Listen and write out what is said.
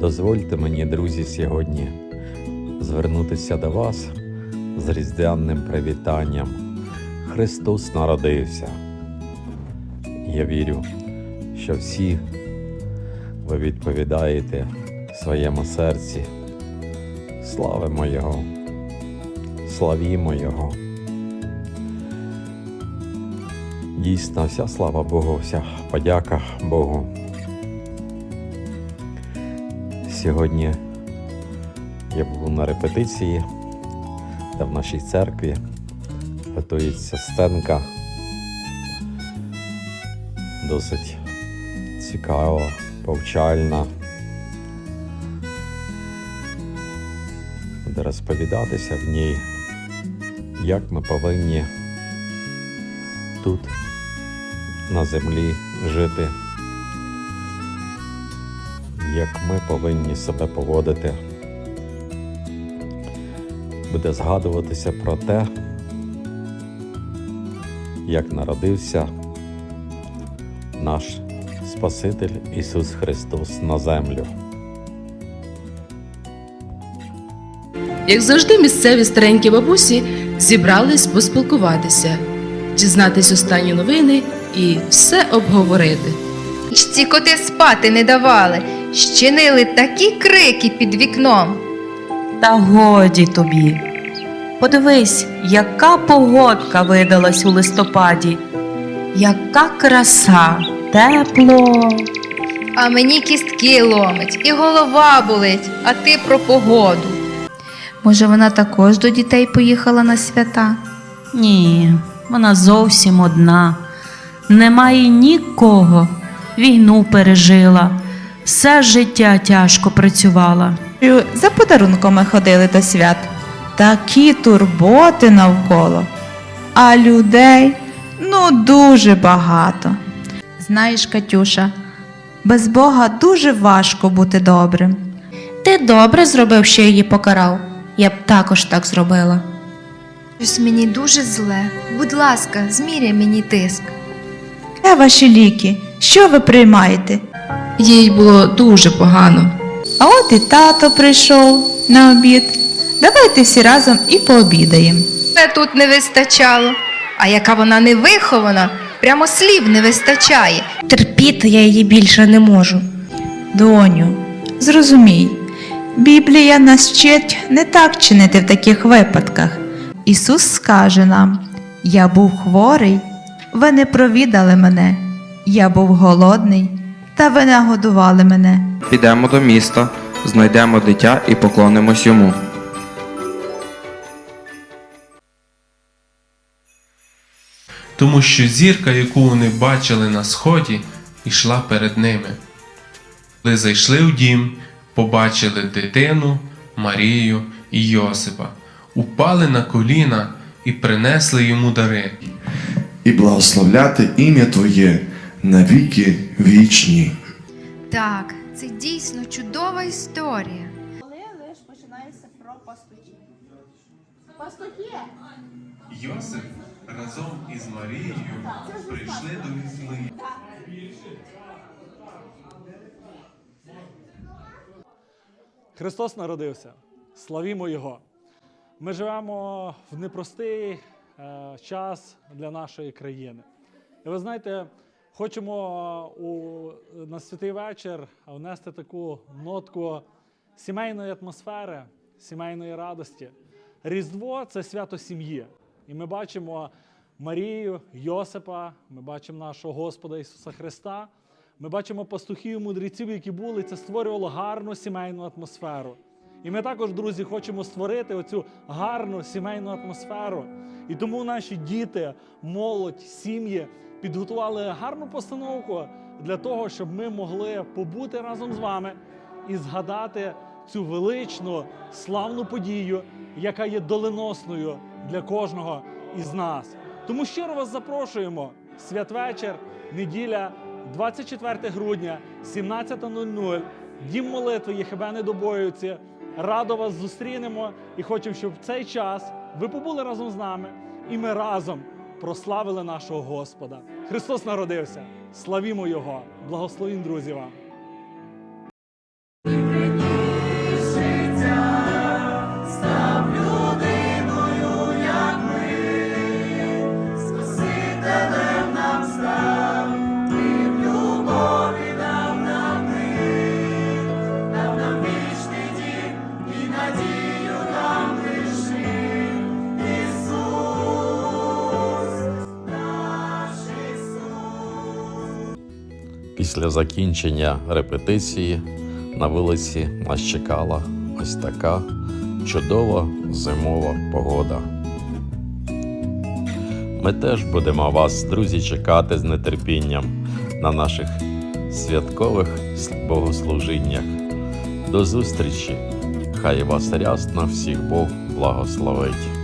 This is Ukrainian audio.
Дозвольте мені, друзі, сьогодні звернутися до вас з різдвяним привітанням. Христос народився. Я вірю, що всі ви відповідаєте своєму серці. Славимо Його, славімо Його. Дійсно, вся слава Богу, вся подяка Богу. Сьогодні я був на репетиції, де в нашій церкві готується сценка. Досить цікава, повчальна. Буде розповідатися в ній, як ми повинні тут, на землі, жити як ми повинні себе поводити. Буде згадуватися про те, як народився наш Спаситель Ісус Христос на землю. Як завжди, місцеві старенькі бабусі зібрались поспілкуватися, дізнатись останні новини і все обговорити. Ці коти спати не давали, щинили такі крики під вікном. Та годі тобі. Подивись, яка погодка видалась у листопаді. Яка краса, тепло. А мені кістки ломить і голова болить, а ти про погоду. Може, вона також до дітей поїхала на свята? Ні, вона зовсім одна. Немає нікого. Війну пережила. Все життя тяжко працювала. За подарунками ходили до свят. Такі турботи навколо. А людей ну дуже багато. Знаєш, Катюша, без Бога дуже важко бути добрим. Ти добре зробив, що її покарав. Я б також так зробила. Щось мені дуже зле. Будь ласка, зміряй мені тиск. Де ваші ліки? Що ви приймаєте? Їй було дуже погано. А от і тато прийшов на обід. Давайте всі разом і пообідаємо. Те тут не вистачало. А яка вона невихована, прямо слів не вистачає. Терпіти я її більше не можу. Доню, зрозумій, Біблія нас вчить не так чинити в таких випадках. Ісус скаже нам: Я був хворий, ви не провідали мене, я був голодний, та ви не годували мене. Підемо до міста, знайдемо дитя і поклонимось йому. тому що зірка, яку вони бачили на сході, йшла перед ними. Коли зайшли в дім, побачили дитину, Марію і Йосипа, упали на коліна і принесли йому дари. і благословляти ім'я Твоє навіки вічні. Так, це дійсно чудова історія. Коли лише починається про пастухіє Йосип разом із Марією прийшли до Віфлеєма. Христос народився. Славімо Його. Ми живемо в непростий е, час для нашої країни. І ви знаєте, хочемо у, на святий вечір внести таку нотку сімейної атмосфери, сімейної радості. Різдво це свято сім'ї. І ми бачимо Марію, Йосипа, ми бачимо нашого Господа Ісуса Христа. Ми бачимо пастухів, мудреців, які були, це створювало гарну сімейну атмосферу. І ми також, друзі, хочемо створити оцю гарну сімейну атмосферу. І тому наші діти, молодь, сім'ї підготували гарну постановку для того, щоб ми могли побути разом з вами і згадати цю величну, славну подію, яка є доленосною для кожного із нас. Тому щиро вас запрошуємо. Святвечір, неділя, 24 грудня, 17.00. Дім молитви Єхебени Добоївці. Радо вас зустрінемо і хочемо, щоб в цей час ви побули разом з нами, і ми разом прославили нашого Господа. Христос народився! Славімо Його! Благословім, друзі вам! Після закінчення репетиції на вулиці нас чекала ось така чудова зимова погода. Ми теж будемо вас, друзі, чекати з нетерпінням на наших святкових богослужіннях. До зустрічі! Хай вас рясно всіх Бог благословить.